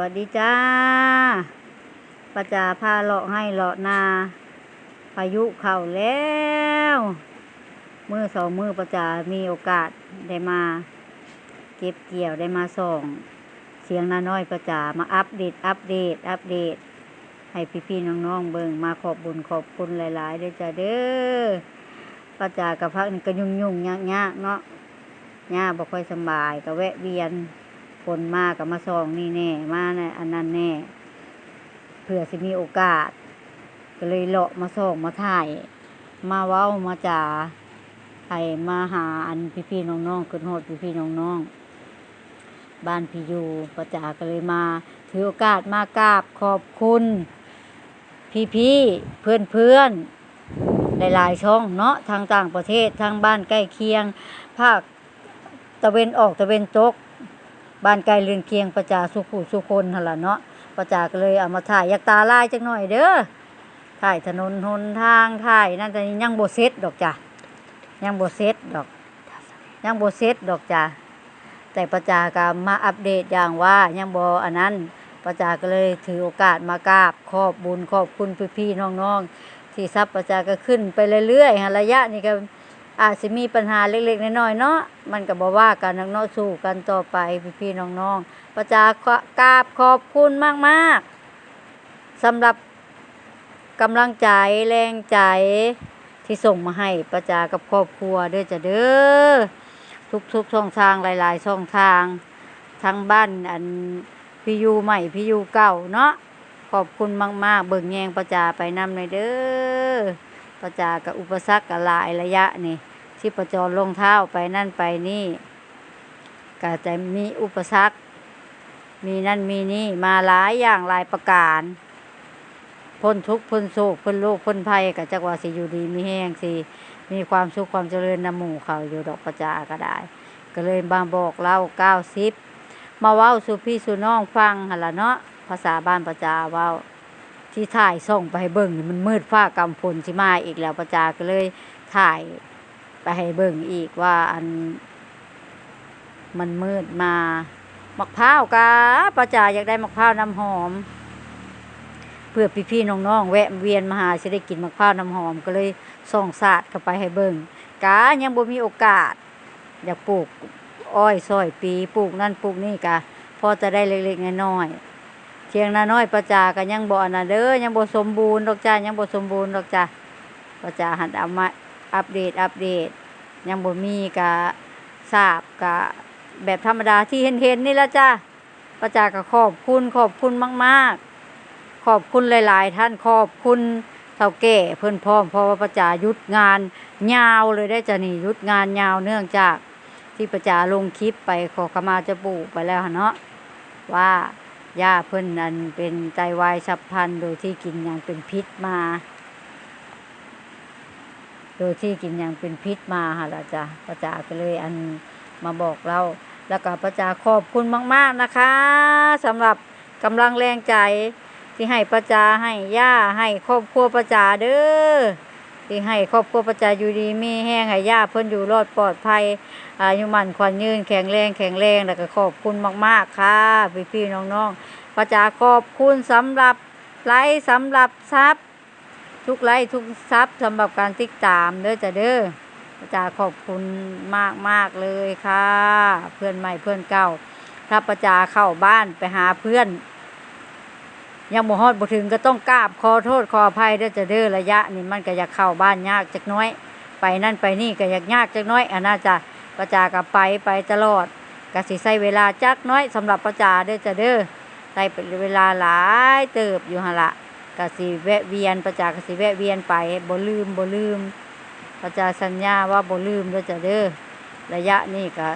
วัสดีจ้าประจาพาเลาะให้เลาะนาพายุเข้าแล้วมือสองมือประจามีโอกาสได้มา เก็บเกี่ยวได้มาส่องเสียงนาน้อยประจามาอัปเดตอัปเดตอัปเดต ให้พี่ๆน้องๆเบิ่งมาขอบบุญขอบคุณหลายๆเด้อจ้าเด้อประจากับพักนี่ก็ยุ่งยุ่งๆยากยากๆเนาะย่าบ่ค่อยสบายก็แวะเวียน คนมากกับมาส่องนี่แน่มาในอันนั้นแน่เผื่อสิมีโอกาส ก็เลยเลาะมาส่องมาถ่าย มาเว้ามาจ่าให้มาหาอันพี่ๆน้องๆขึ้นโหดพี่ๆน้องๆบ้านพี่อยู่ประจาก็เลยมา ถือโอกาสมากราบขอบคุณ พี่ๆเพื่อนๆหลายๆช่องเนาะทางต่างประเทศทางบ้านใกล้เคียง ภาคตะเวนออกตะเวนตก บ้านไกลเรือนเคียงประจาสุขุสุคนหั่นล่ะเนาะประจาก็เลยเอามาถ่ายอยากตาลายจักหน่อยเด้อถ่ายถนนหนทางถ่ายนั่นแต่ยังบ่เสร็จดอกจ้ะยังบ่เสร็จดอก ยังบ่เสร็จดอกจ้ะแต่ประจาก็มาอัปเดตอย่างว่ายังบ่อันนั้นประจาก็เลยถือโอกาสมากราบขอบบุญขอบคุณพี่ๆน้องๆที่ทรัพย์ประจาก็ขึ้นไปเรื่อยๆระยะนี้ก็ อาจจะมีปัญหาเล็กๆน้อยๆเนาะมันก็บอกว่ากันนักเนาะสู้กันต่อไปพี่ๆน้องๆประจากกราบขอบคุณมากๆสำหรับกำลังใจแรงใจที่ส่งมาให้ประจากับครอบครัวเด้อจ้ะเด้อทุกๆช่องทางหลาย ๆ ช่องทางทั้งบ้านอันพี่ยูใหม่พี่ยูเก่าเนาะขอบคุณมาก ๆ เบิ่งแยงประจาไปนำเลยเด้อประจากับอุปสรรคกับหลายระยะนี่ ที่ประจรลงเท้าไปนั่นไปนี่ก็จะมีอุปสรรค มีนั่นมีนี่มาหลายอย่างหลายประการพ้นทุกข์พ้นโศกพ้นโรคพ้นภัยก็จักว่าสิอยู่ดีมีแห้งสิมีความสุขความเจริญนำหมู่เขาอยู่ดอกประจาก็ได้ ก็เลยบางบอกเล่าเก้าสิบมาเว้าสู่พี่สู่น้องฟังหันละเนาะภาษาบ้านประจาเว้าที่ถ่ายส่งไปเบิ่งมันมืดฟ้ากำฝนสิมาอีกแล้วประจาก็เลยถ่าย ไปให้เบิ่งอีกว่าอัน มันมืดมามะพร้าวกาประจ่าอยากได้มะพร้าวน้ำหอม เพื่อพี่ๆน้องๆแวะเวียนมาหาจะได้กินมะพร้าวน้ำหอมก็เลยส่องศาสตร์เข้าไปให้เบิ่งกายังบ่มีโอกาส อยากปลูกอ้อยซอยปีปลูกนั่นปลูกนี่กะพอจะได้เล็กๆน้อยๆเทียงนาน้อยประจาก็ยังบ่อนนั้นเด้อยังบ่สมบูรณ์ดอกจ้ายังบ่สมบูรณ์ดอกจ้าประจาหันเอามา อัปเดตอัปเดต ยังบ่มีกะทราบกะแบบธรรมดาที่เห็นเห็นนี่ละจ้าประจาก็ขอบคุณขอบคุณมาก ๆ ขอบคุณหลาย ๆ ท่านขอบคุณเฒ่าแก่เพิ่อนพร้อมเพราะว่าประจาหยุดงานยาวเลยได้จ้ะนี่หยุดงานยาวเนื่องจากที่ประจาลงคลิปไปขอขมาเจะปู่ไปแล้วนเนาะว่าย่าเพิ่อนอันเป็นไตวายฉับพลันโดยที่กินอย่างเป็นพิษมา โดยที่กินอย่างเป็นพิษมาค่ะละจ้ะประจาก็เลยอันมาบอกเรา แล้วก็ประจาขอบคุณมาก ๆนะคะสำหรับกำลังแรงใจที่ให้ประจาให้ย่าให้ครอบครัวประจาเด้อที่ให้ครอบครัวประจาอยู่ดีมีแห้งให้ย่าเพิ่นอยู่รอดปลอดภัยอายุมันขวัญยืนแข็งแรงแข็งแรงแล้วก็ขอบคุณมาก ๆ ค่ะพี่ๆน้องๆประจาขอบคุณสำหรับไลฟ์สำหรับทรัพย์ ทุกไลค์ทุกซับสำหรับการติดตามเด้อจ้ะเด้อประจาขอบคุณมากมากเลยค่ะ เพื่อนใหม่เพื่อนเก่า ถ้าประจาเข้าบ้านไปหาเพื่อน ยังบ่ฮอดบ่ถึงก็ต้องกราบขอโทษขออภัยเด้อจ้ะเด้อระยะนี้มันก็อยากเข้าบ้านยากจักน้อย ไปนั่นไปนี่ก็อยากยากจักน้อยอันน่าจะประจากัไปไปตลอดก็สิใช้เวลาจักน้อยสำหรับประจาเด้อจ้ะเด้อใช้เป็นเวลาหลายเติบอยู่หั่นละ กสิแวะเวียนประจากสิแวะเวียนไปบ่ลืมบ่ลืม ประจาสัญญาว่าบ่ลืมเด้อจ้ะเด้อระยะนี้ก็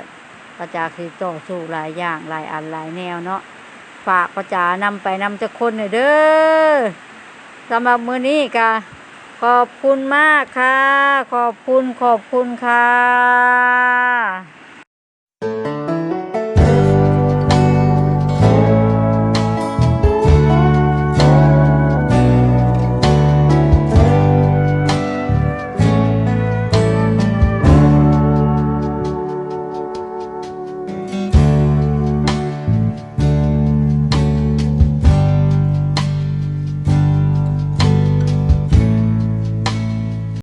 ประจากสิต่อสู้หลายอย่างหลายอันหลายแนวเนาะฝากประจานำไปนำจักคนหน่อยเด้อสำหรับมือนี้ก็ขอบคุณมากค่ะ ขอบคุณขอบคุณค่ะ